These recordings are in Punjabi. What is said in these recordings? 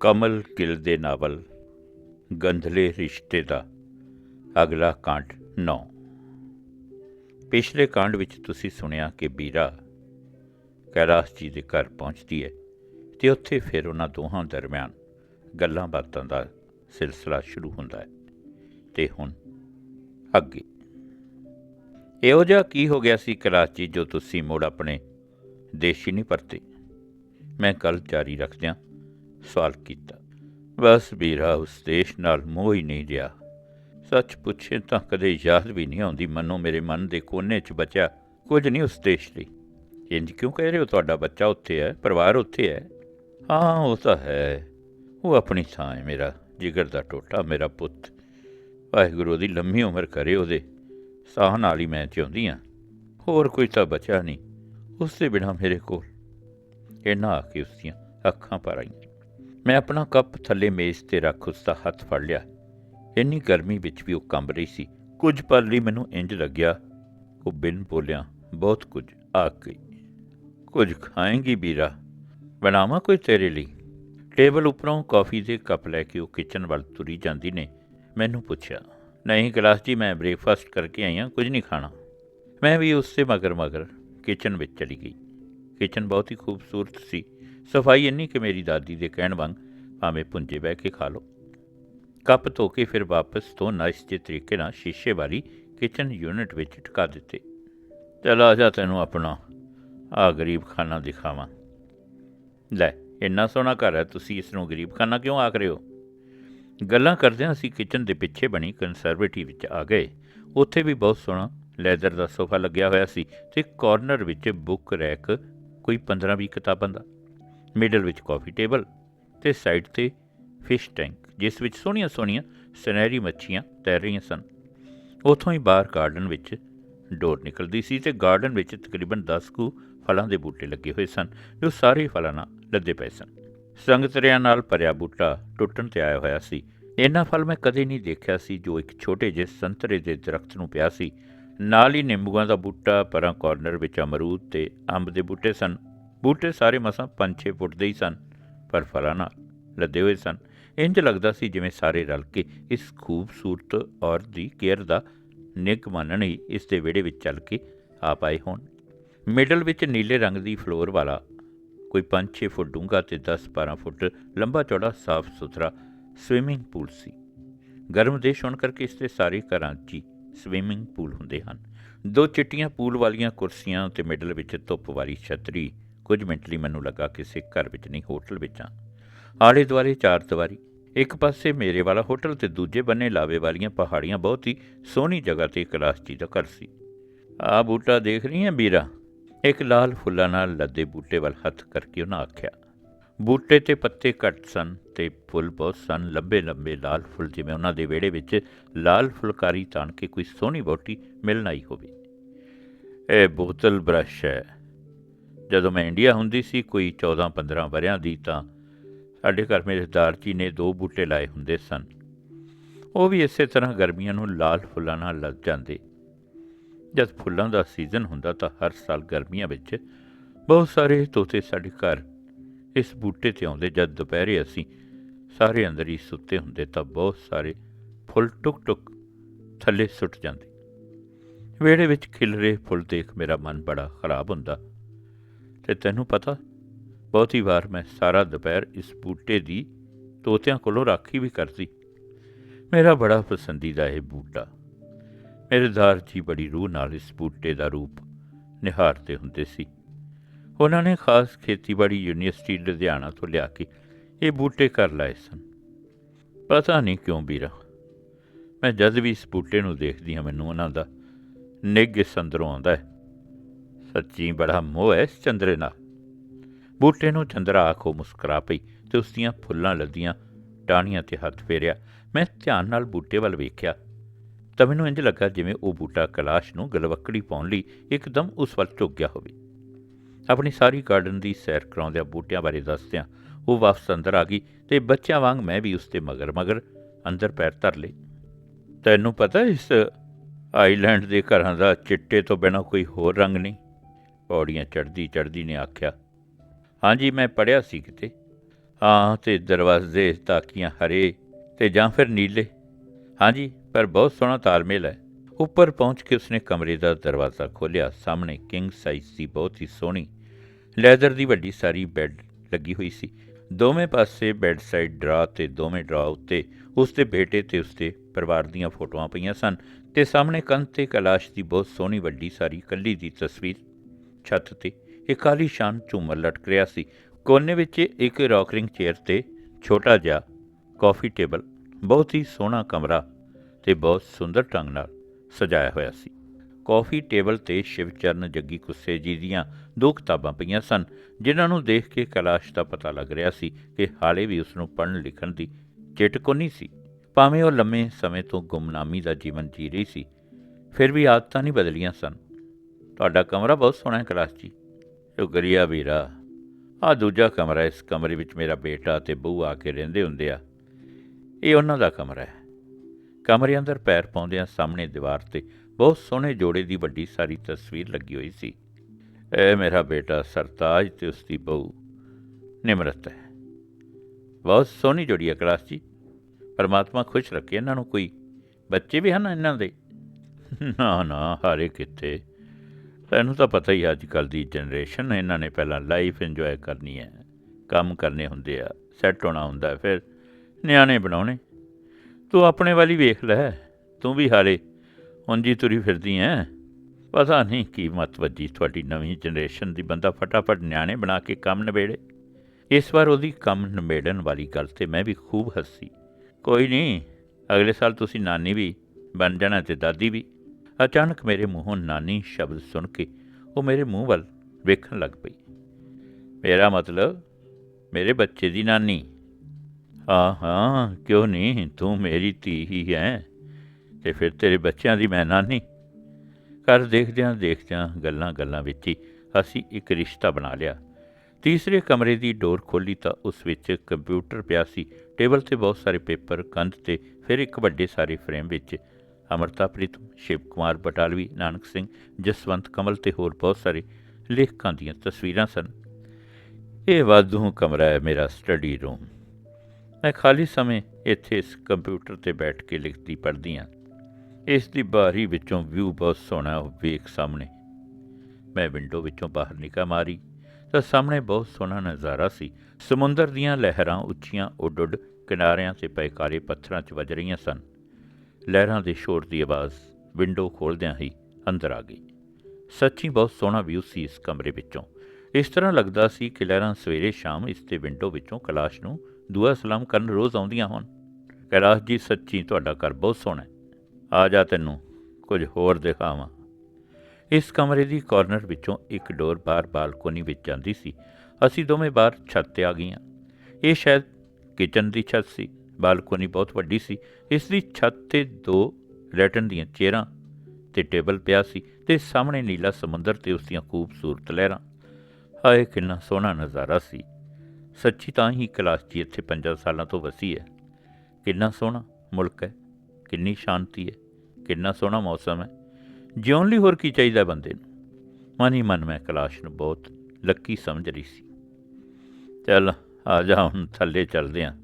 ਕਮਲ ਕਿਲ ਦੇ ਨਾਵਲ, ਗੰਧਲੇ ਰਿਸ਼ਤੇ ਦਾ, ਅਗਲਾ ਕਾਂਡ 9 ਪਿਛਲੇ ਕਾਂਡ ਵਿੱਚ ਤੁਸੀਂ ਸੁਣਿਆ ਕਿ ਬੀਰਾ ਕੈਲਾਸ਼ ਜੀ ਦੇ ਘਰ ਪਹੁੰਚਦੀ ਹੈ ਤੇ ਉੱਥੇ ਫਿਰ ਉਹਨਾਂ ਦੋਹਾਂ ਦਰਮਿਆਨ ਗੱਲਾਂ ਬਾਤਾਂ ਦਾ ਸਿਲਸਿਲਾ ਸ਼ੁਰੂ ਹੁੰਦਾ ਹੈ। ਤੇ ਹੁਣ ਅੱਗੇ। ਇਹੋ ਜਿਹਾ ਕੀ ਹੋ ਗਿਆ ਸੀ ਕੈਲਾਸ਼ ਜੀ ਜੋ ਤੁਸੀਂ ਮੁੜ ਆਪਣੇ ਦੇਸ਼ ਹੀ ਨਹੀਂ ਪਰਤੇ? ਮੈਂ ਗੱਲ ਜਾਰੀ ਰੱਖਦਿਆਂ ਸਵਾਲ ਕੀਤਾ। ਬਸ ਵੀਰਾ, ਉਸ ਦੇਸ਼ ਨਾਲ ਮੋਹ ਹੀ ਨਹੀਂ ਰਿਹਾ। ਸੱਚ ਪੁੱਛੇ ਤਾਂ ਕਦੇ ਯਾਦ ਵੀ ਨਹੀਂ ਆਉਂਦੀ ਮੰਨੋ ਮੇਰੇ ਮਨ ਦੇ ਕੋਨੇ 'ਚ ਬਚਿਆ। ਕੁਝ ਨਹੀਂ ਉਸ ਦੇਸ਼ ਲਈ। ਇੰਜ ਕਿਉਂ ਕਹਿ ਰਹੇ ਹੋ? ਤੁਹਾਡਾ ਬੱਚਾ ਉੱਥੇ ਹੈ, ਪਰਿਵਾਰ ਉੱਥੇ ਹੈ। ਹਾਂ, ਉਹ ਤਾਂ ਹੈ। ਉਹ ਆਪਣੀ ਥਾਂ ਹੈ ਮੇਰਾ, ਜਿਗਰ ਦਾ ਟੋਟਾ ਮੇਰਾ ਪੁੱਤ। ਵਾਹਿਗੁਰੂ ਦੀ ਲੰਮੀ ਉਮਰ ਕਰੇ ਉਹਦੇ। ਸਾਹ ਨਾਲ ਹੀ ਮੈਂ ਚਾਹੁੰਦੀ ਹਾਂ। ਹੋਰ ਕੋਈ ਤਾਂ ਬਚਿਆ ਨਹੀਂ। ਉਸ ਦੇ ਬਿਨਾ ਮੇਰੇ ਕੋਲ। ਇਹਨਾਂ ਆ ਕੇ ਉਸ ਦੀਆਂ ਅੱਖਾਂ ਭਰ ਆਈਆਂ। ਮੈਂ ਆਪਣਾ ਕੱਪ ਥੱਲੇ ਮੇਜ਼ ਤੇ ਰੱਖ ਉਸ ਦਾ ਹੱਥ ਫੜ ਲਿਆ। ਇੰਨੀ ਗਰਮੀ ਵਿੱਚ ਵੀ ਉਹ ਕੰਬ ਰਹੀ ਸੀ। ਕੁਝ ਪਲ ਲਈ ਮੈਨੂੰ ਇੰਜ ਲੱਗਿਆ। ਉਹ ਬਿਨ ਬੋਲਿਆ ਬਹੁਤ ਕੁਝ ਆ ਗਈ। ਕੁਝ ਖਾਏਂਗੀ ਵੀਰਾ? ਬਣਾਵਾਂ ਕੋਈ ਤੇਰੇ ਲਈ? ਟੇਬਲ ਉੱਪਰੋਂ ਕਾਫੀ ਦੇ ਕੱਪ ਲੈ ਕੇ ਉਹ ਕਿਚਨ ਵੱਲ ਤੁਰੀ ਜਾਂਦੀ ਨੇ। ਮੈਨੂੰ ਪੁੱਛਿਆ, ਨਹੀਂ ਗਲਾਸ ਜੀ, ਮੈਂ ਬ੍ਰੇਕਫਾਸਟ ਕਰਕੇ ਆਈ ਹਾਂ, ਕੁਝ ਨਹੀਂ ਖਾਣਾ? ਮੈਂ ਵੀ ਉਸ ਦੇ ਮਗਰ ਮਗਰ ਕਿਚਨ ਵਿੱਚ ਚਲੀ ਗਈ। ਕਿਚਨ ਬਹੁਤ ਹੀ ਖੂਬਸੂਰਤ ਸੀ। ਸਫ਼ਾਈ ਇੰਨੀ ਕਿ ਮੇਰੀ ਦਾਦੀ ਦੇ ਕਹਿਣ ਵਾਂਗ ਭਾਵੇਂ ਪੁੰਜੇ ਬਹਿ ਕੇ ਖਾ ਲਓ। ਕੱਪ ਧੋ ਕੇ ਫਿਰ ਵਾਪਸ ਤੋਂ ਨਾਈਸ ਜਿਹੇ ਤਰੀਕੇ ਨਾਲ ਸ਼ੀਸ਼ੇ ਵਾਲੀ ਕਿਚਨ ਯੂਨਿਟ ਵਿੱਚ ਟਿਕਾ ਦਿੱਤੇ। ਚਲ ਆ ਜਾ ਤੈਨੂੰ ਆਪਣਾ ਆ ਗਰੀਬ ਖਾਨਾ ਦਿਖਾਵਾਂ। ਲੈ, ਇੰਨਾ ਸੋਹਣਾ ਘਰ ਹੈ, ਤੁਸੀਂ ਇਸ ਨੂੰ ਗਰੀਬ ਖਾਨਾ ਕਿਉਂ ਆਖ ਰਹੇ ਹੋ? ਗੱਲਾਂ ਕਰਦਿਆਂ ਅਸੀਂ ਕਿਚਨ ਦੇ ਪਿੱਛੇ ਬਣੀ ਕੰਸਰਵੇਟਿਵ ਵਿੱਚ ਆ ਗਏ। ਉੱਥੇ ਵੀ ਬਹੁਤ ਸੋਹਣਾ ਲੈਦਰ ਦਾ ਸੋਫਾ ਲੱਗਿਆ ਹੋਇਆ ਸੀ ਤੇ ਕਾਰਨਰ ਵਿੱਚ ਬੁੱਕ ਰੈਕ ਕੋਈ 15-20 ਕਿਤਾਬਾਂ ਦਾ। ਮਿਡਲ ਵਿੱਚ ਕਾਫੀ ਟੇਬਲ ਤੇ ਸਾਈਡ ਤੇ ਫਿਸ਼ ਟੈਂਕ ਜਿਸ ਵਿੱਚ ਸੋਹਣੀਆਂ ਸੋਹਣੀਆਂ ਸੁਨਹਿਰੀ ਮੱਛੀਆਂ ਤੈਰ ਰਹੀਆਂ ਸਨ। ਉੱਥੋਂ ਹੀ ਬਾਹਰ ਗਾਰਡਨ ਵਿੱਚ ਡੋਰ ਨਿਕਲਦੀ ਸੀ ਤੇ ਗਾਰਡਨ ਵਿੱਚ ਤਕਰੀਬਨ 10 ਕੁ ਫਲਾਂ ਦੇ ਬੂਟੇ ਲੱਗੇ ਹੋਏ ਸਨ, ਜੋ ਸਾਰੇ ਫਲਾਂ ਨਾਲ ਲੱਦੇ ਪਏ ਸਨ। ਸੰਗਤਰਿਆਂ ਨਾਲ ਭਰਿਆ ਬੂਟਾ ਟੁੱਟਣ ਤੇ ਆਇਆ ਹੋਇਆ ਸੀ। ਇਹਨਾਂ ਫਲ ਮੈਂ ਕਦੇ ਨਹੀਂ ਦੇਖਿਆ ਸੀ ਜੋ ਇੱਕ ਛੋਟੇ ਜਿਹੇ ਸੰਤਰੇ ਦੇ ਦਰਖਤ ਨੂੰ ਪਿਆ ਸੀ। ਨਾਲ ਹੀ ਨਿੰਬੂਆਂ ਦਾ ਬੂਟਾ, ਪਰਾਂ ਕਾਰਨਰ ਵਿੱਚ ਅਮਰੂਦ ਤੇ ਅੰਬ ਦੇ ਬੂਟੇ ਸਨ। ਬੂਟੇ ਸਾਰੇ ਮਸਾਂ 5-6 ਫੁੱਟ ਦੇ ਹੀ ਸਨ, ਪਰ ਫਲਾਂ ਨਾਲ ਲੱਦੇ ਹੋਏ ਸਨ। ਇੰਜ ਲੱਗਦਾ ਸੀ ਜਿਵੇਂ ਸਾਰੇ ਰਲ ਕੇ ਇਸ ਖੂਬਸੂਰਤ ਔਰਤ ਦੀ ਕੇਅਰ ਦਾ ਨਿੱਘ ਮੰਨਣ ਹੀ ਇਸ ਦੇ ਵਿਹੜੇ ਵਿੱਚ ਚੱਲ ਕੇ ਆ ਪਾਏ ਹੋਣ। ਮਿਡਲ ਵਿੱਚ ਨੀਲੇ ਰੰਗ ਦੀ ਫਲੋਰ ਵਾਲਾ ਕੋਈ 5-6 ਫੁੱਟ ਡੂੰਘਾ ਤੇ 10-12 ਫੁੱਟ ਲੰਬਾ ਚੌੜਾ ਸਾਫ਼ ਸੁਥਰਾ ਸਵਿਮਿੰਗ ਪੂਲ ਸੀ। ਗਰਮ ਦੇਸ਼ ਹੋਣ ਕਰਕੇ ਇਸ ਦੇ ਸਾਰੇ ਘਰਾਂ 'ਚ ਹੀ ਸਵਿਮਿੰਗ ਪੂਲ ਹੁੰਦੇ ਹਨ। ਦੋ ਚਿੱਟੀਆਂ ਪੂਲ ਵਾਲੀਆਂ ਕੁਰਸੀਆਂ ਤੇ ਮਿਡਲ ਵਿੱਚ ਧੁੱਪ ਵਾਲੀ ਛਤਰੀ ਕੁਝ ਮਿੰਟ ਲਈ ਮੈਨੂੰ ਲੱਗਾ ਕਿਸੇ ਘਰ ਵਿੱਚ ਨਹੀਂ, ਹੋਟਲ ਵਿੱਚ ਆ ਆਲੇ ਦੁਆਲੇ ਚਾਰ ਦੀਵਾਰੀ, ਇੱਕ ਪਾਸੇ ਮੇਰੇ ਵਾਲਾ ਹੋਟਲ ਤੇ ਦੂਜੇ ਬੰਨੇ ਲਾਵੇ ਵਾਲੀਆਂ ਪਹਾੜੀਆਂ, ਬਹੁਤ ਹੀ ਸੋਹਣੀ ਜਗ੍ਹਾ ਤੇ ਕਲਾਸ ਜੀ ਦਾ ਘਰ ਸੀ। ਆ ਬੂਟਾ ਦੇਖ ਰਹੀ ਹੈ ਵੀਰਾ? ਇੱਕ ਲਾਲ ਫੁੱਲਾਂ ਨਾਲ ਲੱਦੇ ਬੂਟੇ ਵੱਲ ਹੱਥ ਕਰਕੇ ਉਹਨਾਂ ਆਖਿਆ, ਬੂਟੇ ਤੇ ਪੱਤੇ ਘੱਟ ਸਨ ਤੇ ਫੁੱਲ ਬਹੁਤ ਸਨ, ਲੰਬੇ ਲੰਬੇ ਲਾਲ ਫੁੱਲ ਜਿਵੇਂ ਉਹਨਾਂ ਦੇ ਵਿਹੜੇ ਵਿੱਚ ਲਾਲ ਫੁਲਕਾਰੀ ਤਾਣ ਕੇ ਕੋਈ ਸੋਹਣੀ ਬੋਟੀ ਮਿਲਣ ਆਈ ਹੋਵੇ। ਇਹ ਬੋਤਲ ਬ੍ਰਸ਼ ਹੈ। ਜਦੋਂ ਮੈਂ ਇੰਡੀਆ ਹੁੰਦੀ ਸੀ, ਕੋਈ 14-15 ਵਰਿਆਂ ਦੀ, ਤਾਂ ਸਾਡੇ ਘਰ ਮੇਰੇ ਦਾਰਚੀ ਨੇ ਦੋ ਬੂਟੇ ਲਾਏ ਹੁੰਦੇ ਸਨ। ਉਹ ਵੀ ਇਸੇ ਤਰ੍ਹਾਂ ਗਰਮੀਆਂ ਨੂੰ ਲਾਲ ਫੁੱਲਾਂ ਨਾਲ ਲੱਗ ਜਾਂਦੇ। ਜਦ ਫੁੱਲਾਂ ਦਾ ਸੀਜ਼ਨ ਹੁੰਦਾ, ਤਾਂ ਹਰ ਸਾਲ ਗਰਮੀਆਂ ਵਿੱਚ ਬਹੁਤ ਸਾਰੇ ਤੋਤੇ ਸਾਡੇ ਘਰ ਇਸ ਬੂਟੇ ਤੇ ਆਉਂਦੇ। ਜਦ ਦੁਪਹਿਰੇ ਅਸੀਂ ਸਾਰੇ ਅੰਦਰ ਹੀ ਸੁੱਤੇ ਹੁੰਦੇ, ਤਾਂ ਬਹੁਤ ਸਾਰੇ ਫੁੱਲ ਟੁਕ ਟੁਕ ਥੱਲੇ ਸੁੱਟ ਜਾਂਦੇ। ਵਿਹੜੇ ਵਿੱਚ ਖਿਲ ਰਹੇ ਫੁੱਲ ਦੇਖ ਮੇਰਾ ਮਨ ਬੜਾ ਖਰਾਬ ਹੁੰਦਾ। ਤੇ ਤੈਨੂੰ ਪਤਾ? ਬਹੁਤੀ ਵਾਰ ਮੈਂ ਸਾਰਾ ਦੁਪਹਿਰ ਇਸ ਬੂਟੇ ਦੀ ਤੋਤਿਆਂ ਕੋਲੋਂ ਰਾਖੀ ਵੀ ਕਰਦੀ ਮੇਰਾ ਬੜਾ ਪਸੰਦੀਦਾ ਇਹ ਬੂਟਾ। ਮੇਰੇ ਦਾਰ ਜੀ ਬੜੀ ਰੂਹ ਨਾਲ ਇਸ ਬੂਟੇ ਦਾ ਰੂਪ ਨਿਹਾਰਦੇ ਹੁੰਦੇ ਸੀ। ਉਹਨਾਂ ਨੇ ਖਾਸ ਖੇਤੀਬਾੜੀ ਯੂਨੀਵਰਸਿਟੀ ਲੁਧਿਆਣਾ ਤੋਂ ਲਿਆ ਕੇ ਇਹ ਬੂਟੇ ਕਰ ਲਾਏ ਸਨ। ਪਤਾ ਨਹੀਂ ਕਿਉਂ ਵੀਰਾ, ਮੈਂ ਜਦ ਵੀ ਇਸ ਬੂਟੇ ਨੂੰ ਦੇਖਦੀ ਹਾਂ, ਮੈਨੂੰ ਉਹਨਾਂ ਦਾ ਨਿੱਘ ਸੰਦਰੋਂ ਆਉਂਦਾ ਹੈ। ਸੱਚੀ ਬੜਾ ਮੋਹ ਹੈ ਇਸ ਚੰਦਰੇ ਨਾਲ। ਬੂਟੇ ਨੂੰ ਚੰਦਰਾ ਆਖੋ ਮੁਸਕਰਾ ਪਈ ਤੇ ਉਸ ਦੀਆਂ ਫੁੱਲਾਂ ਲੱਦੀਆਂ ਟਾਹਣੀਆਂ ਤੇ ਹੱਥ ਫੇਰਿਆ। ਮੈਂ ਧਿਆਨ ਨਾਲ ਬੂਟੇ ਵੱਲ ਵੇਖਿਆ। ਤਾਂ ਮੈਨੂੰ ਇੰਜ ਲੱਗਾ ਜਿਵੇਂ ਉਹ ਬੂਟਾ ਕਲਾਸ਼ ਨੂੰ ਗਲਵੱਕੜੀ ਪਾਉਣ ਲਈ ਇੱਕਦਮ ਉਸ ਵੱਲ ਝੁਕ ਗਿਆ ਹੋਵੇ। ਆਪਣੀ ਸਾਰੀ ਗਾਰਡਨ ਦੀ ਸੈਰ ਕਰਾਉਂਦਿਆਂ ਬੂਟਿਆਂ ਬਾਰੇ ਦੱਸਦਿਆਂ ਉਹ ਵਾਪਸ ਅੰਦਰ ਆ ਗਈ ਤੇ ਬੱਚਿਆਂ ਵਾਂਗ ਮੈਂ ਵੀ ਉਸ ਦੇ ਮਗਰ ਮਗਰ ਅੰਦਰ ਪੈਰ ਧਰ ਲਏ। ਤੈਨੂੰ ਪਤਾ ਇਸ ਆਈਲੈਂਡ ਦੇ ਘਰਾਂ ਦਾ ਚਿੱਟੇ ਤੋਂ ਬਿਨਾਂ ਕੋਈ ਹੋਰ ਰੰਗ ਨਹੀਂ? ਪੌੜੀਆਂ ਚੜਦੀ ਚੜਦੀ ਨੇ ਆਖਿਆ, ਹਾਂਜੀ, ਮੈਂ ਪੜਿਆ ਸੀ ਕਿਤੇ। ਹਾਂ, ਤੇ ਦਰਵਾਜ਼ੇ ਤਾਕੀਆਂ ਹਰੇ ਤੇ ਜਾਂ ਫਿਰ ਨੀਲੇ। ਹਾਂਜੀ, ਪਰ ਬਹੁਤ ਸੋਹਣਾ ਤਾਲਮੇਲ ਹੈ। ਉੱਪਰ ਪਹੁੰਚ ਕੇ ਉਸਨੇ ਕਮਰੇ ਦਾ ਦਰਵਾਜ਼ਾ ਖੋਲ੍ਹਿਆ। ਸਾਹਮਣੇ ਕਿੰਗ ਸਾਈਜ਼ ਦੀ ਬਹੁਤ ਹੀ ਸੋਹਣੀ ਲੈਦਰ ਦੀ ਵੱਡੀ ਸਾਰੀ ਬੈੱਡ ਲੱਗੀ ਹੋਈ ਸੀ। ਦੋਵੇਂ ਪਾਸੇ ਬੈੱਡ ਸਾਈਡ ਡਰਾ ਤੇ ਦੋਵੇਂ ਡਰਾ ਉੱਤੇ ਉਸਦੇ ਬੇਟੇ ਤੇ ਉਸਦੇ ਪਰਿਵਾਰ ਦੀਆਂ ਫੋਟੋਆਂ ਪਈਆਂ ਸਨ ਤੇ ਸਾਹਮਣੇ ਕੰਧ ਤੇ ਕੈਲਾਸ਼ ਦੀ ਬਹੁਤ ਸੋਹਣੀ ਵੱਡੀ ਸਾਰੀ ਕੱਲੀ ਦੀ ਤਸਵੀਰ ਛੱਤ ਤੇ ਇੱਕ ਸ਼ਾਨ ਝੂਮਰ ਲਟਕ ਰਿਹਾ ਸੀ। ਕੋਨੇ ਵਿੱਚ ਇੱਕ ਰੌਕਰਿੰਗ ਚੇਅਰ ਤੇ ਛੋਟਾ ਜਿਹਾ ਕਾਫੀ ਟੇਬਲ, ਬਹੁਤ ਹੀ ਸੋਹਣਾ ਕਮਰਾ ਤੇ ਬਹੁਤ ਸੁੰਦਰ ਢੰਗ ਨਾਲ ਸਜਾਇਆ ਹੋਇਆ ਸੀ। ਕਾਫੀ ਟੇਬਲ ਤੇ ਸ਼ਿਵਚਰਨ ਜੱਗੀ ਕੁੱਸੇ ਜੀ ਦੀਆਂ ਦੋ ਕਿਤਾਬਾਂ ਪਈਆਂ ਸਨ, ਜਿਨ੍ਹਾਂ ਨੂੰ ਦੇਖ ਕੇ ਕੈਲਾਸ਼ ਦਾ ਪਤਾ ਲੱਗ ਰਿਹਾ ਸੀ ਕਿ ਹਾਲੇ ਵੀ ਉਸ ਨੂੰ ਪੜ੍ਹਨ ਲਿਖਣ ਦੀ ਚਿਟਕੋ ਨਹੀਂ ਸੀ। ਭਾਵੇਂ ਉਹ ਲੰਮੇ ਸਮੇਂ ਤੋਂ ਗੁੰਮਨਾਮੀ ਦਾ ਜੀਵਨ ਜੀ ਰਹੀ ਸੀ, ਫਿਰ ਵੀ ਆਦਤਾਂ ਨਹੀਂ ਬਦਲੀਆਂ ਸਨ। ਤੁਹਾਡਾ ਕਮਰਾ ਬਹੁਤ ਸੋਹਣਾ ਹੈ ਕਲਾਸ ਜੀ। ਸ਼ੁਕਰੀਆ ਵੀਰਾ। ਆ ਦੂਜਾ ਕਮਰਾ ਇਸ ਕਮਰੇ ਵਿੱਚ ਮੇਰਾ ਬੇਟਾ ਤੇ ਬਹੂ ਆ ਕੇ ਰਹਿੰਦੇ ਹੁੰਦੇ ਆ। ਇਹ ਉਹਨਾਂ ਦਾ ਕਮਰਾ ਹੈ। ਕਮਰੇ ਅੰਦਰ ਪੈਰ ਪਾਉਂਦਿਆਂ ਸਾਹਮਣੇ ਦੀਵਾਰ ਤੇ ਬਹੁਤ ਸੋਹਣੇ ਜੋੜੇ ਦੀ ਵੱਡੀ ਸਾਰੀ ਤਸਵੀਰ ਲੱਗੀ ਹੋਈ ਸੀ। ਇਹ ਮੇਰਾ ਬੇਟਾ ਸਰਤਾਜ ਤੇ ਉਸ ਦੀ ਬਹੂ ਨਿਮਰਤ ਹੈ। ਬਹੁਤ ਸੋਹਣੀ ਜੋੜੀ ਹੈ ਕਲਾਸ ਜੀ। ਪਰਮਾਤਮਾ ਖੁਸ਼ ਰੱਖੇ ਇਹਨਾਂ ਨੂੰ ਕੋਈ। ਬੱਚੇ ਵੀ ਹਨ ਇਹਨਾਂ ਦੇ? ਨਾ ਨਾ, ਹਾਰੇ ਕਿੱਥੇ? ਤੈਨੂੰ ਤਾਂ ਪਤਾ ਹੀ ਅੱਜ ਕੱਲ ਦੀ ਜਨਰੇਸ਼ਨ ਇਹਨਾਂ ਨੇ ਪਹਿਲਾਂ ਲਾਈਫ ਇੰਜੋਏ ਕਰਨੀ ਹੈ। ਕੰਮ ਕਰਨੇ ਹੁੰਦੇ ਆ ਸੈੱਟ ਹੋਣਾ ਹੁੰਦਾ ਫਿਰ ਨਿਆਣੇ ਬਣਾਉਣੇ। ਤੂੰ ਆਪਣੇ ਵਾਲੀ ਵੇਖ ਲੈ, ਤੂੰ ਵੀ ਹਾਰੇ, ਉਂਝ ਤੁਰੀ ਫਿਰਦੀ ਐ ਪਤਾ ਨਹੀਂ ਕੀ ਮਤ ਵੱਜੀ ਤੁਹਾਡੀ ਨਵੀਂ ਜਨਰੇਸ਼ਨ ਦੀ, ਬੰਦਾ ਫਟਾਫਟ ਨਿਆਣੇ ਬਣਾ ਕੇ ਕੰਮ ਨਿਬੇੜੇ। ਇਸ ਵਾਰ ਉਹਦੀ ਕੰਮ ਨਿਬੇੜਨ ਵਾਲੀ ਗੱਲ ਤੇ ਮੈਂ ਵੀ ਖੂਬ ਹੱਸੀ। ਕੋਈ ਨਹੀਂ, ਅਗਲੇ ਸਾਲ ਤੁਸੀਂ ਨਾਨੀ ਵੀ, ਬਣ ਜਾਣਾ ਤੇ ਦਾਦੀ ਵੀ। ਅਚਾਨਕ ਮੇਰੇ ਮੂੰਹੋਂ ਨਾਨੀ ਸ਼ਬਦ ਸੁਣ ਕੇ ਉਹ ਮੇਰੇ ਮੂੰਹ ਵੱਲ ਵੇਖਣ ਲੱਗ ਪਈ। ਮੇਰਾ ਮਤਲਬ, ਮੇਰੇ ਬੱਚੇ ਦੀ ਨਾਨੀ? ਹਾਂ ਹਾਂ ਕਿਉਂ ਨਹੀਂ? ਤੂੰ ਮੇਰੀ ਧੀ ਹੀ ਹੈ ਤੇ ਫਿਰ ਤੇਰੇ ਬੱਚਿਆਂ ਦੀ ਮੈਂ ਨਾਨੀ? ਕਰ ਦੇਖਦਿਆਂ ਦੇਖਦਿਆਂ ਗੱਲਾਂ ਗੱਲਾਂ ਵਿੱਚ ਹੀ ਅਸੀਂ ਇੱਕ ਰਿਸ਼ਤਾ ਬਣਾ ਲਿਆ। ਤੀਸਰੇ ਕਮਰੇ ਦੀ ਡੋਰ ਖੋਲੀ ਤਾਂ ਉਸ ਵਿੱਚ ਕੰਪਿਊਟਰ ਪਿਆ ਸੀ। ਟੇਬਲ ਤੇ ਬਹੁਤ ਸਾਰੇ ਪੇਪਰ, ਕੰਧ ਤੇ ਫਿਰ ਇੱਕ ਵੱਡੇ ਸਾਰੇ ਫਰੇਮ ਵਿੱਚ ਅਮਰਤਾ ਪ੍ਰੀਤਮ ਸ਼ਿਵ ਕੁਮਾਰ, ਬਟਾਲਵੀ, ਨਾਨਕ ਸਿੰਘ, ਜਸਵੰਤ, ਕਮਲ ਤੇ ਹੋਰ ਬਹੁਤ ਸਾਰੇ ਲੇਖਕਾਂ ਦੀਆਂ ਤਸਵੀਰਾਂ ਸਨ। ਇਹ ਵਾਧੂ ਕਮਰਾ ਹੈ ਮੇਰਾ ਸਟੱਡੀ ਰੂਮ। ਮੈਂ ਖਾਲੀ ਸਮੇਂ ਇੱਥੇ ਇਸ ਕੰਪਿਊਟਰ ਤੇ ਬੈਠ ਕੇ ਲਿਖਦੀ ਪੜ੍ਹਦੀ ਹਾਂ। ਇਸ ਦੀ ਬਾਰੀ ਵਿੱਚੋਂ ਵਿਊ ਬਹੁਤ ਸੋਹਣਾ ਉਹ ਵੇਖ ਸਾਹਮਣੇ। ਮੈਂ ਵਿੰਡੋ ਵਿੱਚੋਂ ਬਾਹਰ ਨਿਕਾ ਮਾਰੀ ਤਾਂ ਸਾਹਮਣੇ ਬਹੁਤ ਸੋਹਣਾ ਨਜ਼ਾਰਾ ਸੀ। ਸਮੁੰਦਰ ਦੀਆਂ ਲਹਿਰਾਂ ਉੱਚੀਆਂ ਉੱਡ ਉੱਡ ਕਿਨਾਰਿਆਂ ਤੇ ਪਏ ਕਾਲੇ ਪੱਥਰਾਂ 'ਚ ਵੱਜ ਰਹੀਆਂ ਸਨ। ਲਹਿਰਾਂ ਦੇ ਸ਼ੋਰ ਦੀ ਆਵਾਜ਼ ਵਿੰਡੋ ਖੋਲਦਿਆਂ ਹੀ ਅੰਦਰ ਆ ਗਈ। ਸੱਚੀ ਬਹੁਤ ਸੋਹਣਾ ਵਿਊ ਸੀ ਇਸ ਕਮਰੇ ਵਿੱਚੋਂ। ਇਸ ਤਰ੍ਹਾਂ ਲੱਗਦਾ ਸੀ ਕਿ ਲਹਿਰਾਂ ਸਵੇਰੇ ਸ਼ਾਮ ਇਸ ਦੇ ਵਿੰਡੋ ਵਿੱਚੋਂ ਕੈਲਾਸ਼ ਨੂੰ ਦੁਆ ਸਲਾਮ ਕਰਨ ਰੋਜ਼ ਆਉਂਦੀਆਂ ਹੋਣ। ਕੈਲਾਸ਼ ਜੀ, ਸੱਚੀ ਤੁਹਾਡਾ ਘਰ ਬਹੁਤ ਸੋਹਣਾ ਹੈ। ਆ ਜਾ ਤੈਨੂੰ ਕੁਝ ਹੋਰ ਦਿਖਾਵਾਂ। ਇਸ ਕਮਰੇ ਦੀ ਕਾਰਨਰ ਵਿੱਚੋਂ ਇੱਕ ਡੋਰ ਬਾਹਰ ਬਾਲਕੋਨੀ ਵਿੱਚ ਜਾਂਦੀ ਸੀ। ਅਸੀਂ ਦੋਵੇਂ ਬਾਹਰ ਛੱਤ ਤੇ ਆ ਗਈਆਂ। ਇਹ ਸ਼ਾਇਦ ਕਿਚਨ ਦੀ ਛੱਤ ਸੀ। ਬਾਲਕੋਨੀ ਬਹੁਤ ਵੱਡੀ ਸੀ। ਇਸ ਦੀ ਛੱਤ ਤੇ ਦੋ ਲੈਟਨ ਦੀਆਂ ਚੇਅਰਾਂ ਤੇ ਟੇਬਲ ਪਿਆ ਸੀ ਤੇ ਸਾਹਮਣੇ ਨੀਲਾ ਸਮੁੰਦਰ ਤੇ ਉਸ ਦੀਆਂ ਖੂਬਸੂਰਤ ਲਹਿਰਾਂ। ਹਾਏ, ਕਿੰਨਾ ਸੋਹਣਾ ਨਜ਼ਾਰਾ ਸੀ। ਸੱਚੀ ਤਾਂ ਹੀ ਕੈਲਾਸ਼ ਜੀ ਇੱਥੇ 5 ਸਾਲਾਂ ਤੋਂ ਵਸੀ ਹੈ। ਕਿੰਨਾ ਸੋਹਣਾ ਮੁਲਕ ਹੈ, ਕਿੰਨੀ ਸ਼ਾਂਤੀ ਹੈ, ਕਿੰਨਾ ਸੋਹਣਾ ਮੌਸਮ ਹੈ। ਜਿਉਣ ਲਈ ਹੋਰ ਕੀ ਚਾਹੀਦਾ ਬੰਦੇ ਨੂੰ? ਮਨ ਹੀ ਮਨ ਮੈਂ ਕੈਲਾਸ਼ ਨੂੰ ਬਹੁਤ ਲੱਕੀ ਸਮਝ ਰਹੀ ਸੀ। ਚੱਲ, ਆ ਜਾ ਹੁਣ ਥੱਲੇ ਚੱਲਦੇ ਆਂ।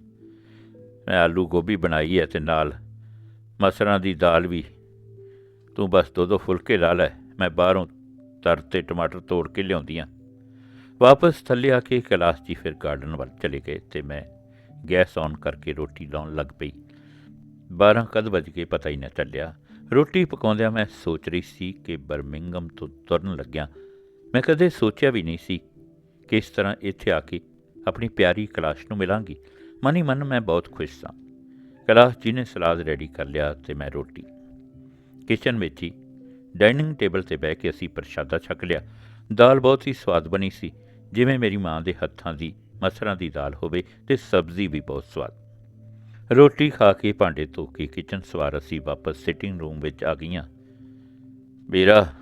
ਮੈਂ ਆਲੂ ਗੋਭੀ ਬਣਾਈ ਹੈ ਤੇ ਨਾਲ ਮਸਰਾਂ ਦੀ ਦਾਲ ਵੀ। ਤੂੰ ਬਸ ਦੋ ਦੋ ਫੁਲਕੇ ਲਾ ਲੈ, ਮੈਂ ਬਾਹਰੋਂ ਤਰ ਤੇ ਟਮਾਟਰ ਤੋੜ ਕੇ ਲਿਆਉਂਦੀ ਆਂ ਵਾਪਸ ਥੱਲੇ ਆ ਕੇ ਕੈਲਾਸ਼ ਜੀ ਫਿਰ ਗਾਰਡਨ ਵੱਲ ਚਲੇ ਗਏ ਤੇ ਮੈਂ ਗੈਸ ਔਨ ਕਰਕੇ ਰੋਟੀ ਲਾਉਣ ਲੱਗ ਪਈ। 12 ਕਦ ਵੱਜ ਕੇ ਪਤਾ ਹੀ ਨਾ ਚੱਲਿਆ। ਰੋਟੀ ਪਕਾਉਂਦਿਆਂ ਮੈਂ ਸੋਚ ਰਹੀ ਸੀ ਕਿ ਬਰਮਿੰਗਮ ਤੋਂ ਤੁਰਨ ਲੱਗਿਆ, ਮੈਂ ਕਦੇ ਸੋਚਿਆ ਵੀ ਨਹੀਂ ਸੀ ਕਿ ਇਸ ਤਰ੍ਹਾਂ ਇੱਥੇ ਆ ਕੇ ਆਪਣੀ ਪਿਆਰੀ ਕਲਾਸ਼ ਨੂੰ ਮਿਲਾਂਗੀ। ਮਨ ਹੀ ਮਨ ਮੈਂ ਬਹੁਤ ਖੁਸ਼ ਸਾਂ। ਕੈਲਾਸ਼ ਜੀ ਨੇ ਸਲਾਦ ਰੈਡੀ ਕਰ ਲਿਆ ਤੇ ਮੈਂ ਰੋਟੀ। ਕਿਚਨ ਵਿੱਚ ਹੀ ਡਾਈਨਿੰਗ ਟੇਬਲ ਤੇ ਬਹਿ ਕੇ ਅਸੀਂ ਪ੍ਰਸ਼ਾਦਾ ਛਕ ਲਿਆ। ਦਾਲ ਬਹੁਤ ਹੀ ਸਵਾਦ ਬਣੀ ਸੀ। ਜਿਵੇਂ ਮੇਰੀ ਮਾਂ ਦੇ ਹੱਥਾਂ ਦੀ, ਮਸਰਾਂ ਦੀ ਦਾਲ ਹੋਵੇ ਤੇ ਸਬਜ਼ੀ ਵੀ ਬਹੁਤ ਸਵਾਦ। ਰੋਟੀ ਖਾ ਕੇ ਭਾਂਡੇ ਧੋ ਕੇ ਕਿਚਨ ਸਵਾਰ ਅਸੀਂ ਵਾਪਸ ਸਿਟਿੰਗ ਰੂਮ ਵਿੱਚ ਆ ਗਈਆਂ। ਵੀਰਾ,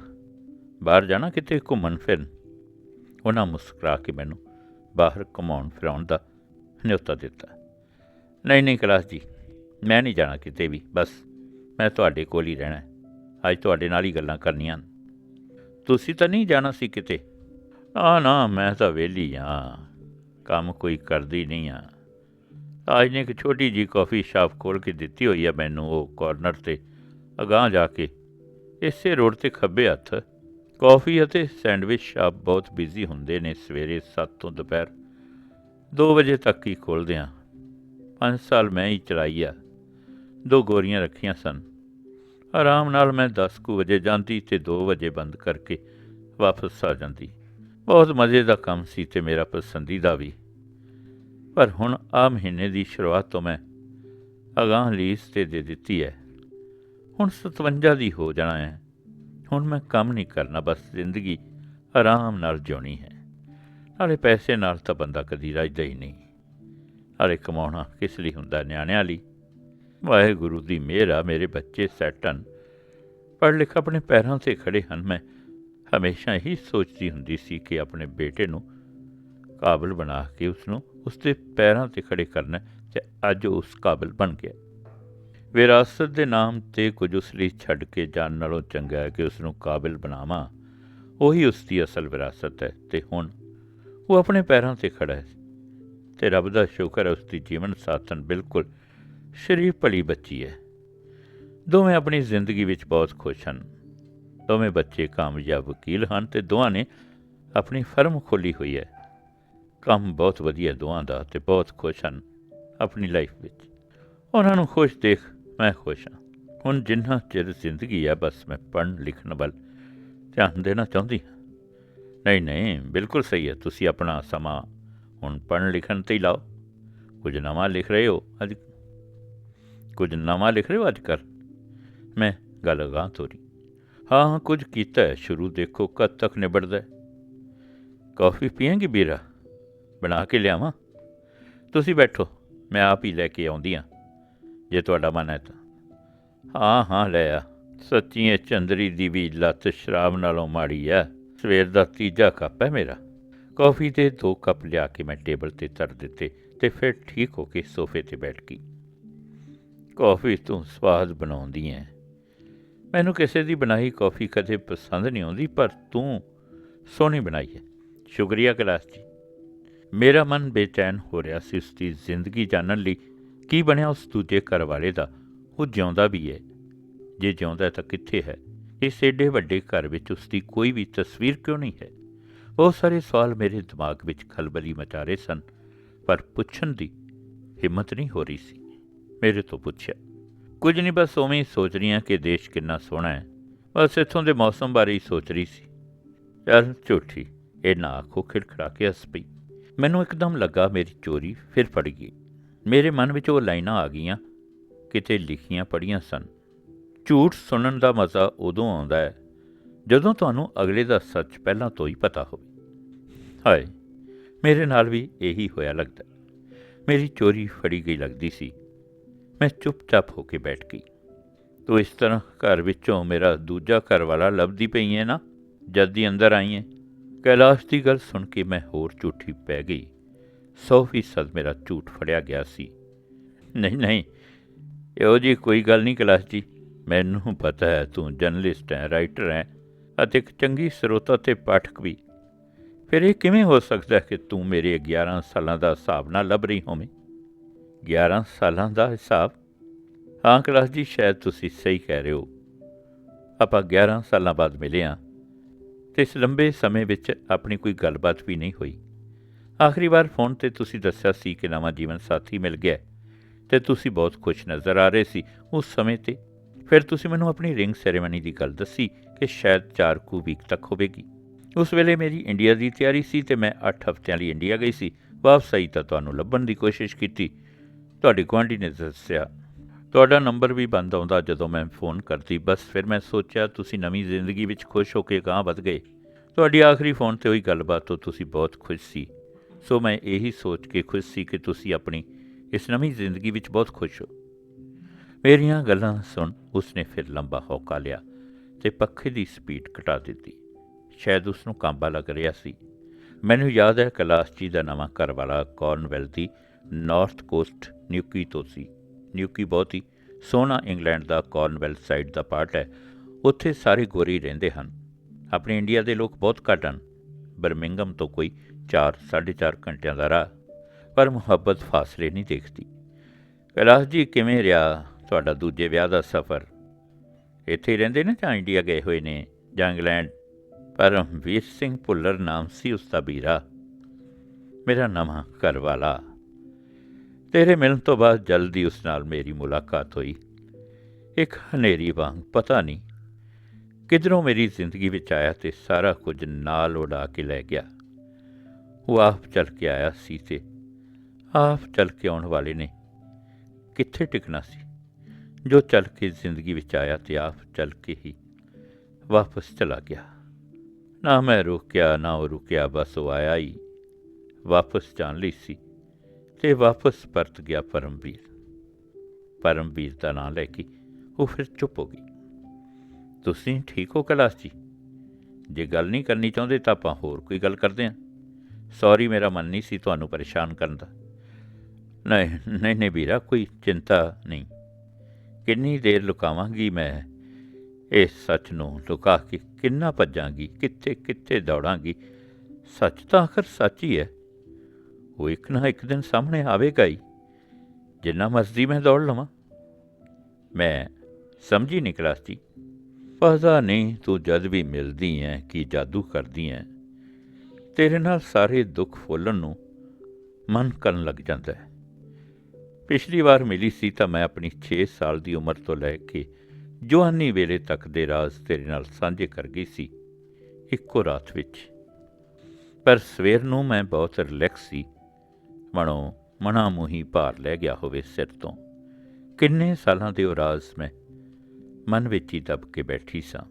ਬਾਹਰ ਜਾਣਾ ਕਿਤੇ ਘੁੰਮਣ ਫਿਰਨ? ਉਹਨਾਂ ਮੁਸਕਰਾ ਕੇ ਮੈਨੂੰ ਬਾਹਰ ਘੁਮਾਉਣ ਫਿਰਾਉਣ ਦਾ ਨਿਯੁਤਾ ਦਿੱਤਾ। ਨਹੀਂ ਨਹੀਂ ਕਲਾਸ ਜੀ, ਮੈਂ ਨਹੀਂ ਜਾਣਾ ਕਿਤੇ ਵੀ, ਬਸ ਮੈਂ ਤੁਹਾਡੇ ਕੋਲ ਹੀ ਰਹਿਣਾ ਅੱਜ ਤੁਹਾਡੇ ਨਾਲ ਹੀ ਗੱਲਾਂ ਕਰਨੀਆਂ ਤੁਸੀਂ ਤਾਂ ਨਹੀਂ ਜਾਣਾ ਸੀ ਕਿਤੇ? ਆ ਨਾ, ਮੈਂ ਤਾਂ ਵਿਹਲੀ ਹਾਂ, ਕੰਮ ਕੋਈ ਕਰਦੀ ਨਹੀਂ ਆ ਅੱਜ ਨੇ ਇੱਕ ਛੋਟੀ ਜੀ ਕਾਫੀ ਸ਼ਾਪ ਖੋਲ ਕੇ ਦਿੱਤੀ ਹੋਈ ਹੈ ਮੈਨੂੰ ਉਹ ਕਾਰਨਰ ਤੇ, ਅਗਾਂਹ ਜਾ ਕੇ। ਇਸੇ ਰੋਡ ਤੇ ਖੱਬੇ ਹੱਥ, ਕਾਫੀ ਅਤੇ ਸੈਂਡਵਿਚ ਸ਼ਾਪ ਬਹੁਤ ਬਿਜ਼ੀ ਹੁੰਦੇ ਨੇ ਸਵੇਰੇ 7 ਤੋਂ ਦੁਪਹਿਰ। 2 ਵਜੇ ਤੱਕ ਹੀ ਖੋਲ੍ਹਦੇ ਆ 5 ਸਾਲ ਮੈਂ ਹੀ ਚਲਾਈ ਆ। ਦੋ ਗੋਰੀਆਂ ਰੱਖੀਆਂ ਸਨ। ਆਰਾਮ ਨਾਲ ਮੈਂ 10 ਕੁ ਵਜੇ ਜਾਂਦੀ ਤੇ 2 ਵਜੇ ਬੰਦ ਕਰਕੇ ਵਾਪਸ ਆ ਜਾਂਦੀ। ਬਹੁਤ ਮਜ਼ੇ ਦਾ ਕੰਮ ਸੀ ਤੇ ਮੇਰਾ ਪਸੰਦੀਦਾ ਵੀ। ਪਰ ਹੁਣ ਆ ਮਹੀਨੇ ਦੀ ਸ਼ੁਰੂਆਤ ਤੋਂ ਮੈਂ ਅਗਾਂਹ ਲੀਸ ਤੇ ਦੇ ਦਿੱਤੀ ਹੈ। ਹੁਣ 57 ਦੀ ਹੋ ਜਾਣਾ ਹੈ। ਹੁਣ ਮੈਂ ਕੰਮ ਨਹੀਂ ਕਰਨਾ, ਬਸ ਜ਼ਿੰਦਗੀ ਆਰਾਮ ਨਾਲ ਜਿਉਣੀ ਹੈ। ਨਾਲੇ ਪੈਸੇ ਨਾਲ ਤਾਂ ਬੰਦਾ ਕਦੀ ਰੱਜਦਾ ਹੀ ਨਹੀਂ। ਨਾਲੇ ਕਮਾਉਣਾ ਕਿਸ ਲਈ ਹੁੰਦਾ ਨਿਆਣਿਆਂ ਲਈ? ਵਾਹਿਗੁਰੂ ਦੀ ਮਿਹਰ ਆ, ਮੇਰੇ ਬੱਚੇ ਸੈੱਟ ਹਨ। ਪੜ੍ਹ ਲਿਖ ਆਪਣੇ ਪੈਰਾਂ ਤੇ ਖੜੇ ਹਨ। ਮੈਂ ਹਮੇਸ਼ਾ ਹੀ ਸੋਚਦੀ ਹੁੰਦੀ ਸੀ ਕਿ ਆਪਣੇ ਬੇਟੇ ਨੂੰ ਕਾਬਲ ਬਣਾ ਕੇ ਉਸ ਨੂੰ ਉਸ ਦੇ ਪੈਰਾਂ ਤੇ ਖੜੇ ਕਰਨਾ ਤੇ ਅੱਜ ਉਸ ਕਾਬਲ ਬਣ ਗਿਆ। ਵਿਰਾਸਤ ਦੇ ਨਾਮ ਤੇ ਕੁਝ ਉਸ ਲਈ ਛੱਡ ਕੇ ਜਾਣ ਨਾਲੋਂ ਚੰਗਾ ਹੈ ਕਿ ਉਸ ਨੂੰ ਕਾਬਿਲ ਬਣਾਵਾਂ। ਉਹੀ ਉਸ ਦੀ ਅਸਲ ਵਿਰਾਸਤ ਹੈ ਤੇ ਹੁਣ ਉਹ ਆਪਣੇ ਪੈਰਾਂ ਤੇ ਖੜਾ ਹੈ ਤੇ ਰੱਬ ਦਾ ਸ਼ੁਕਰ ਹੈ ਉਸ ਦੀ ਜੀਵਨ ਸਾਥਣ ਬਿਲਕੁਲ ਸ਼ਰੀਫ ਭਲੀ ਬੱਚੀ ਹੈ। ਦੋਵੇਂ ਆਪਣੀ ਜ਼ਿੰਦਗੀ ਵਿੱਚ ਬਹੁਤ ਖੁਸ਼ ਹਨ। ਦੋਵੇਂ ਬੱਚੇ ਕਾਮਯਾਬ ਵਕੀਲ ਹਨ ਤੇ ਦੋਹਾਂ ਨੇ ਆਪਣੀ ਫਰਮ ਖੋਲੀ ਹੋਈ ਹੈ। ਕੰਮ ਬਹੁਤ ਵਧੀਆ ਦੋਹਾਂ ਦਾ ਤੇ ਬਹੁਤ ਖੁਸ਼ ਹਨ ਆਪਣੀ ਲਾਈਫ ਵਿੱਚ। ਉਹਨਾਂ ਨੂੰ ਖੁਸ਼ ਦੇਖ ਮੈਂ ਖੁਸ਼ ਹਾਂ। ਹੁਣ ਜਿੰਨਾ ਚਿਰ ਜ਼ਿੰਦਗੀ ਹੈ ਬਸ ਮੈਂ ਪੜ੍ਹਨ ਲਿਖਣ ਵੱਲ ਧਿਆਨ ਦੇਣਾ ਚਾਹੁੰਦੀ ਹਾਂ। ਨਹੀਂ ਨਹੀਂ, ਬਿਲਕੁਲ ਸਹੀ ਹੈ। ਤੁਸੀਂ ਆਪਣਾ ਸਮਾਂ ਹੁਣ ਪੜ੍ਹਨ ਲਿਖਣ ਤੇ ਹੀ ਲਾਓ। ਕੁਝ ਨਵਾਂ ਲਿਖ ਰਹੇ ਹੋ ਅੱਜ? ਕੁਝ ਨਵਾਂ ਲਿਖ ਰਹੇ ਹੋ ਅੱਜ ਕੱਲ੍ਹ? ਮੈਂ ਗੱਲ ਅਗਾਂਹ ਤੋਰੀ। ਹਾਂ ਹਾਂ, ਕੁਝ ਕੀਤਾ ਹੈ। ਸ਼ੁਰੂ ਦੇਖੋ, ਕਦ ਤੱਕ ਨਿਬੜਦਾ ਹੈ। ਕਾਫੀ ਪੀਏਂਗੀ ਵੀਰਾ ਬਣਾ ਕੇ ਲਿਆਵਾਂ? ਤੁਸੀਂ ਬੈਠੋ, ਮੈਂ ਆਪ ਹੀ ਲੈ ਕੇ ਆਉਂਦੀ ਹਾਂ, ਜੇ ਤੁਹਾਡਾ ਮਨ ਹੈ ਤਾਂ। ਹਾਂ ਹਾਂ, ਲੈ ਆ। ਸੱਚੀ ਇਹ ਚੰਦਰੀ ਦੀ ਵੀ ਲੱਤ ਸ਼ਰਾਬ ਨਾਲੋਂ ਮਾੜੀ ਆ ਸਵੇਰ ਦਾ ਤੀਜਾ ਕੱਪ ਹੈ ਮੇਰਾ। ਕਾਫੀ ਦੇ ਦੋ ਕੱਪ ਲਿਆ ਕੇ ਮੈਂ ਟੇਬਲ ਤੇ ਧਰ ਦਿੱਤੇ ਤੇ ਫਿਰ ਠੀਕ ਹੋ ਕੇ ਸੋਫੇ ਤੇ ਬੈਠ ਗਈ। ਕਾਫੀ ਤੂੰ ਸਵਾਦ ਬਣਾਉਂਦੀ ਐ। ਮੈਨੂੰ ਕਿਸੇ ਦੀ ਬਣਾਈ ਕਾਫੀ ਕਦੇ ਪਸੰਦ ਨਹੀਂ ਆਉਂਦੀ, ਪਰ ਤੂੰ ਸੋਹਣੀ ਬਣਾਈ ਹੈ ਸ਼ੁਕਰੀਆ ਕਲਾਸ ਜੀ। ਮੇਰਾ ਮਨ ਬੇਚੈਨ ਹੋ ਰਿਹਾ ਸੀ ਉਸ ਦੀ ਜ਼ਿੰਦਗੀ ਜਾਣਨ ਲਈ। ਕੀ ਬਣਿਆ ਉਸ ਦੂਜੇ ਘਰ ਵਾਲੇ ਦਾ? ਉਹ ਜਿਉਂਦਾ ਵੀ ਹੈ ਜੇ ਜਿਉਂਦਾ ਤਾਂ ਕਿੱਥੇ ਹੈ? ਇਸ ਏਡੇ ਵੱਡੇ ਘਰ ਵਿੱਚ ਉਸ ਦੀ ਕੋਈ ਵੀ ਤਸਵੀਰ ਕਿਉਂ ਨਹੀਂ ਹੈ? ਬਹੁਤ ਸਾਰੇ ਸਵਾਲ ਮੇਰੇ ਦਿਮਾਗ ਵਿੱਚ ਖਲਬਲੀ ਮਚਾ ਰਹੇ ਸਨ, ਪਰ ਪੁੱਛਣ ਦੀ ਹਿੰਮਤ ਨਹੀਂ ਹੋ ਰਹੀ ਸੀ। ਮੇਰੇ ਤੋਂ ਪੁੱਛਿਆ, ਕੁਝ ਨਹੀਂ, ਬਸ ਉਵੇਂ ਹੀ ਸੋਚ ਰਹੀ ਹਾਂ ਕਿ ਦੇਸ਼ ਕਿੰਨਾ ਸੋਹਣਾ ਹੈ। ਬਸ ਇੱਥੋਂ ਦੇ ਮੌਸਮ ਬਾਰੇ ਹੀ ਸੋਚ ਰਹੀ ਸੀ। ਯਾਰ ਝੂਠੀ, ਇਹ ਨਾ ਆਖੋ, ਖਿੜਖੜਾ ਕੇ ਹੱਸ ਪਈ। ਮੈਨੂੰ ਇੱਕਦਮ ਲੱਗਾ ਮੇਰੀ ਚੋਰੀ ਫਿਰ ਫੜ ਗਈ। ਮੇਰੇ ਮਨ ਵਿੱਚ ਉਹ ਲਾਈਨਾਂ ਆ ਗਈਆਂ, ਕਿਤੇ ਲਿਖੀਆਂ ਪੜੀਆਂ ਸਨ। ਝੂਠ ਸੁਣਨ ਦਾ ਮਜ਼ਾ ਉਦੋਂ ਆਉਂਦਾ ਹੈ ਜਦੋਂ ਤੁਹਾਨੂੰ ਅਗਲੇ ਦਾ ਸੱਚ ਪਹਿਲਾਂ ਤੋਂ ਹੀ ਪਤਾ ਹੋਵੇ। ਹਾਏ, ਮੇਰੇ ਨਾਲ ਵੀ ਇਹੀ ਹੋਇਆ ਲੱਗਦਾ ਮੇਰੀ ਚੋਰੀ ਫੜੀ ਗਈ ਲੱਗਦੀ ਸੀ। ਮੈਂ ਚੁੱਪਚਾਪ ਹੋ ਕੇ ਬੈਠ ਗਈ। ਤੂੰ ਇਸ ਤਰ੍ਹਾਂ ਘਰ ਵਿੱਚੋਂ ਮੇਰਾ ਦੂਜਾ ਘਰ ਵਾਲਾ ਲੱਭਦੀ ਪਈ ਹੈ ਨਾ, ਜਦ ਦੀ ਅੰਦਰ ਆਈ ਹੈ ਕੈਲਾਸ਼ ਦੀ ਗੱਲ ਸੁਣ ਕੇ ਮੈਂ ਹੋਰ ਝੂਠੀ ਪੈ ਗਈ। 100% ਮੇਰਾ ਝੂਠ ਫੜਿਆ ਗਿਆ ਸੀ। ਨਹੀਂ ਨਹੀਂ, ਇਹੋ ਜੀ ਕੋਈ ਗੱਲ ਨਹੀਂ ਕੈਲਾਸ਼ ਜੀ। ਮੈਨੂੰ ਪਤਾ ਹੈ ਤੂੰ ਜਰਨਲਿਸਟ ਹੈ, ਰਾਈਟਰ ਹੈ ਅਤੇ ਇੱਕ ਚੰਗੀ ਸਰੋਤਾ ਤੇ ਪਾਠਕ ਵੀ। ਫਿਰ ਇਹ ਕਿਵੇਂ ਹੋ ਸਕਦਾ ਕਿ ਤੂੰ ਮੇਰੇ 11 ਸਾਲਾਂ ਦਾ ਹਿਸਾਬ ਨਾਲ ਲੱਭ ਰਹੀ ਹੋਵੇਂ? 11 ਸਾਲਾਂ ਦਾ ਹਿਸਾਬ? ਹਾਂ ਕਲਾਸ ਜੀ, ਸ਼ਾਇਦ ਤੁਸੀਂ ਸਹੀ ਕਹਿ ਰਹੇ ਹੋ। ਆਪਾਂ 11 ਸਾਲਾਂ ਬਾਅਦ ਮਿਲੇ ਹਾਂ ਤੇ ਇਸ ਲੰਬੇ ਸਮੇਂ ਵਿੱਚ ਆਪਣੀ ਕੋਈ ਗੱਲਬਾਤ ਵੀ ਨਹੀਂ ਹੋਈ। ਆਖਰੀ ਵਾਰ ਫੋਨ ਤੇ ਤੁਸੀਂ ਦੱਸਿਆ ਸੀ ਕਿ ਨਵਾਂ ਜੀਵਨ ਸਾਥੀ ਮਿਲ ਗਿਆ ਹੈ ਤੇ ਤੁਸੀਂ ਬਹੁਤ ਖੁਸ਼ ਨਜ਼ਰ ਆ ਰਹੇ ਸੀ। ਉਸ ਸਮੇਂ ਤੇ ਫਿਰ ਤੁਸੀਂ ਮੈਨੂੰ ਆਪਣੀ ਰਿੰਗ ਸੈਰੇਮਨੀ ਦੀ ਗੱਲ ਦੱਸੀ ਕਿ ਸ਼ਾਇਦ 4 ਕੁ ਵੀਕ ਤੱਕ ਹੋਵੇਗੀ। ਉਸ ਵੇਲੇ ਮੇਰੀ ਇੰਡੀਆ ਦੀ ਤਿਆਰੀ ਸੀ ਤੇ ਮੈਂ 8 ਹਫ਼ਤਿਆਂ ਲਈ ਇੰਡੀਆ ਗਈ ਸੀ। ਵਾਪਸ ਆਈ ਤਾਂ ਤੁਹਾਨੂੰ ਲੱਭਣ ਦੀ ਕੋਸ਼ਿਸ਼ ਕੀਤੀ। ਤੁਹਾਡੇ ਗੁਆਂਢੀ ਨੇ ਦੱਸਿਆ, ਤੁਹਾਡਾ ਨੰਬਰ ਵੀ ਬੰਦ ਆਉਂਦਾ ਜਦੋਂ ਮੈਂ ਫੋਨ ਕਰਦੀ। ਬਸ ਫਿਰ ਮੈਂ ਸੋਚਿਆ ਤੁਸੀਂ ਨਵੀਂ ਜ਼ਿੰਦਗੀ ਵਿੱਚ ਖੁਸ਼ ਹੋ ਕੇ ਗਾਂ ਵਧ ਗਏ। ਤੁਹਾਡੀ ਆਖਰੀ ਫੋਨ ਤੇ ਹੋਈ ਗੱਲਬਾਤ ਤੋਂ ਤੁਸੀਂ ਬਹੁਤ ਖੁਸ਼ ਸੀ। ਸੋ ਮੈਂ ਇਹੀ ਸੋਚ ਕੇ ਖੁਸ਼ ਸੀ ਕਿ ਤੁਸੀਂ ਆਪਣੀ ਇਸ ਨਵੀਂ ਜ਼ਿੰਦਗੀ ਵਿੱਚ ਬਹੁਤ ਖੁਸ਼ ਹੋ। ਮੇਰੀਆਂ ਗੱਲਾਂ ਸੁਣ ਉਸਨੇ ਫਿਰ ਲੰਬਾ ਹੌਕਾ ਲਿਆ ਤੇ ਪੱਖੇ ਦੀ ਸਪੀਡ ਘਟਾ ਦਿੱਤੀ। ਸ਼ਾਇਦ ਉਸ ਨੂੰ ਕਾਂਬਾ ਲੱਗ ਰਿਹਾ ਸੀ। ਮੈਨੂੰ ਯਾਦ ਹੈ ਕੈਲਾਸ਼ ਜੀ ਦਾ ਨਵਾਂ ਘਰ ਵਾਲਾ ਕਾਰਨਵੈਲ ਦੀ ਨਾਰਥ ਕੋਸਟ ਨਿਊਕੀ ਤੋਂ ਸੀ। ਨਿਊਕੀ ਬਹੁਤ ਹੀ ਸੋਹਣਾ ਇੰਗਲੈਂਡ ਦਾ ਕਾਰਨਵੈਲ ਸਾਈਡ ਦਾ ਪਾਰਟ ਹੈ। ਉੱਥੇ ਸਾਰੇ ਗੋਰੀ ਰਹਿੰਦੇ ਹਨ। ਆਪਣੇ ਇੰਡੀਆ ਦੇ ਲੋਕ ਬਹੁਤ ਘੱਟ ਹਨ। ਬਰਮਿੰਗਮ ਤੋਂ ਕੋਈ 4 4.5 ਘੰਟਿਆਂ ਦਾ ਰਾਹ। ਪਰ ਮੁਹੱਬਤ ਫਾਸਲੇ ਨਹੀਂ ਦੇਖਦੀ। ਕੈਲਾਸ਼ ਜੀ ਕਿਵੇਂ ਰਿਹਾ? ਤੁਹਾਡਾ ਦੂਜੇ ਵਿਆਹ ਦਾ ਸਫ਼ਰ। ਇੱਥੇ ਹੀ ਰਹਿੰਦੇ ਨੇ ਜਾਂ ਇੰਡੀਆ ਗਏ ਹੋਏ ਨੇ ਜਾਂ ਇੰਗਲੈਂਡ? ਪਰਮਵੀਰ ਸਿੰਘ ਭੁੱਲਰ ਨਾਮ ਸੀ ਉਸ ਦਾ ਵੀਰਾ। ਮੇਰਾ ਨਵਾਂ ਘਰ ਵਾਲਾ ਤੇਰੇ ਮਿਲਣ ਤੋਂ ਬਾਅਦ ਜਲਦੀ ਉਸ ਨਾਲ ਮੇਰੀ ਮੁਲਾਕਾਤ ਹੋਈ। ਇੱਕ ਹਨੇਰੀ ਵਾਂਗ, ਪਤਾ ਨਹੀਂ ਕਿਧਰੋਂ ਮੇਰੀ ਜ਼ਿੰਦਗੀ ਵਿੱਚ ਆਇਆ ਤੇ ਸਾਰਾ ਕੁਝ ਨਾਲ ਉਡਾ ਕੇ ਲੈ ਗਿਆ। ਉਹ ਆਪ ਚੱਲ ਕੇ ਆਇਆ ਸੀ ਤੇ ਆਪ ਚੱਲ ਕੇ ਆਉਣ ਵਾਲੇ ਨੇ। ਕਿੱਥੇ ਟਿਕਣਾ ਸੀ? ਜੋ ਚੱਲ ਕੇ ਜ਼ਿੰਦਗੀ ਵਿੱਚ ਆਇਆ ਤੇ ਆਪ ਚੱਲ ਕੇ ਹੀ ਵਾਪਸ ਚਲਾ ਗਿਆ। ਨਾ ਮੈਂ ਰੁਕਿਆ, ਨਾ ਉਹ ਰੁਕਿਆ, ਬਸ ਉਹ ਆਇਆ ਹੀ। ਵਾਪਸ ਜਾਣ ਲਈ ਸੀ ਤੇ ਵਾਪਸ ਪਰਤ ਗਿਆ ਪਰਮਵੀਰ। ਪਰਮਵੀਰ ਦਾ ਨਾਂ ਲੈ ਕੇ ਉਹ ਫਿਰ ਚੁੱਪ ਹੋ ਗਈ। ਤੁਸੀਂ ਠੀਕ ਹੋ ਕੈਲਾਸ਼ ਜੀ? ਜੇ ਗੱਲ ਨਹੀਂ ਕਰਨੀ ਚਾਹੁੰਦੇ ਤਾਂ ਆਪਾਂ ਹੋਰ ਕੋਈ ਗੱਲ ਕਰਦੇ ਹਾਂ। ਸੌਰੀ ਮੇਰਾ ਮਨ ਨਹੀਂ ਸੀ ਤੁਹਾਨੂੰ ਪਰੇਸ਼ਾਨ ਕਰਨ ਦਾ। ਨਹੀਂ ਨਹੀਂ ਨਹੀਂ ਵੀਰਾ, ਕੋਈ ਚਿੰਤਾ ਨਹੀਂ। ਕਿੰਨੀ ਦੇਰ ਲੁਕਾਵਾਂਗੀ ਮੈਂ? ਇਸ ਸੱਚ ਨੂੰ ਲੁਕਾ ਕੇ ਕਿੰਨਾ ਭੱਜਾਂਗੀ? ਕਿੱਥੇ ਕਿੱਥੇ ਦੌੜਾਂਗੀ? ਸੱਚ ਤਾਂ ਆਖਰ ਸੱਚ ਹੀ ਹੈ। ਉਹ ਇੱਕ ਨਾ ਇੱਕ ਦਿਨ ਸਾਹਮਣੇ ਆਵੇਗਾ ਹੀ। ਜਿੰਨਾ ਮਰਜ਼ੀ ਮੈਂ ਦੌੜ ਲਵਾਂ। ਮੈਂ ਸਮਝੀ ਨਹੀਂ ਜੀ। ਪਤਾ ਨਹੀਂ, ਤੂੰ ਜਦ ਵੀ ਮਿਲਦੀ ਐ ਕੀ ਜਾਦੂ ਕਰਦੀ ਐ ਤੇਰੇ ਨਾਲ ਸਾਰੇ ਦੁੱਖ ਫੋਲਣ ਨੂੰ ਮਨ ਕਰਨ ਲੱਗ ਜਾਂਦਾ ਹੈ। ਪਿਛਲੀ ਵਾਰ ਮਿਲੀ ਸੀ ਤਾਂ ਮੈਂ ਆਪਣੀ 6 ਸਾਲ ਦੀ ਉਮਰ ਤੋਂ ਲੈ ਕੇ ਜਵਾਨੀ ਵੇਲੇ ਤੱਕ ਦੇ ਰਾਜ਼ ਤੇਰੇ ਨਾਲ ਸਾਂਝੇ ਕਰ ਗਈ ਸੀ, ਇੱਕੋ ਰਾਤ ਵਿੱਚ। ਪਰ ਸਵੇਰ ਨੂੰ ਮੈਂ ਬਹੁਤ ਰਿਲੈਕਸ ਸੀ। ਮਨੋਂ ਮਨਾ ਮੂੰਹੀ ਭਾਰ ਲੈ ਗਿਆ ਹੋਵੇ ਸਿਰ ਤੋਂ। ਕਿੰਨੇ ਸਾਲਾਂ ਦੇ ਉਹ ਰਾਜ਼ ਮੈਂ ਮਨ ਵਿੱਚ ਹੀ ਦਬ ਕੇ ਬੈਠੀ ਸਾਂ।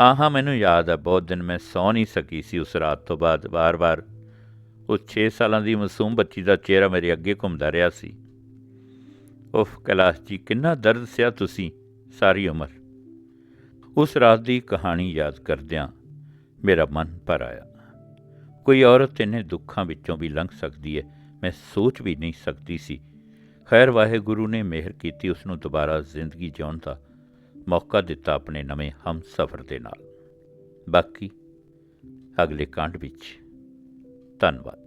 ਹਾਂ ਹਾਂ, ਮੈਨੂੰ ਯਾਦ ਆ, ਬਹੁਤ ਦਿਨ ਮੈਂ ਸੌ ਨਹੀਂ ਸਕੀ ਸੀ ਉਸ ਰਾਤ ਤੋਂ ਬਾਅਦ। ਵਾਰ-ਵਾਰ ਉਹ 6 ਸਾਲਾਂ ਦੀ ਮਾਸੂਮ ਬੱਚੀ ਦਾ ਚਿਹਰਾ ਮੇਰੇ ਅੱਗੇ ਘੁੰਮਦਾ ਰਿਹਾ ਸੀ। ਉਫ ਕੈਲਾਸ਼ ਜੀ, ਕਿੰਨਾ ਦਰਦ ਸਿਆ ਤੁਸੀਂ, ਸਾਰੀ ਉਮਰ। ਉਸ ਰਾਤ ਦੀ ਕਹਾਣੀ ਯਾਦ ਕਰਦਿਆਂ ਮੇਰਾ ਮਨ ਭਰ ਆਇਆ। ਕੋਈ ਔਰਤ ਇੰਨੇ ਦੁੱਖਾਂ ਵਿੱਚੋਂ ਵੀ ਲੰਘ ਸਕਦੀ ਹੈ ਮੈਂ ਸੋਚ ਵੀ ਨਹੀਂ ਸਕਦੀ ਸੀ। ਖੈਰ, ਵਾਹਿਗੁਰੂ ਨੇ ਮਿਹਰ ਕੀਤੀ, ਉਸ ਨੂੰ ਦੁਬਾਰਾ ਜ਼ਿੰਦਗੀ ਜਿਉਣ ਦਾ ਮੌਕਾ ਦਿੱਤਾ ਆਪਣੇ ਨਵੇਂ ਹਮ ਸਫਰ ਦੇ ਨਾਲ। ਬਾਕੀ ਅਗਲੇ ਕਾਂਡ ਵਿੱਚ ਧੰਨਵਾਦ।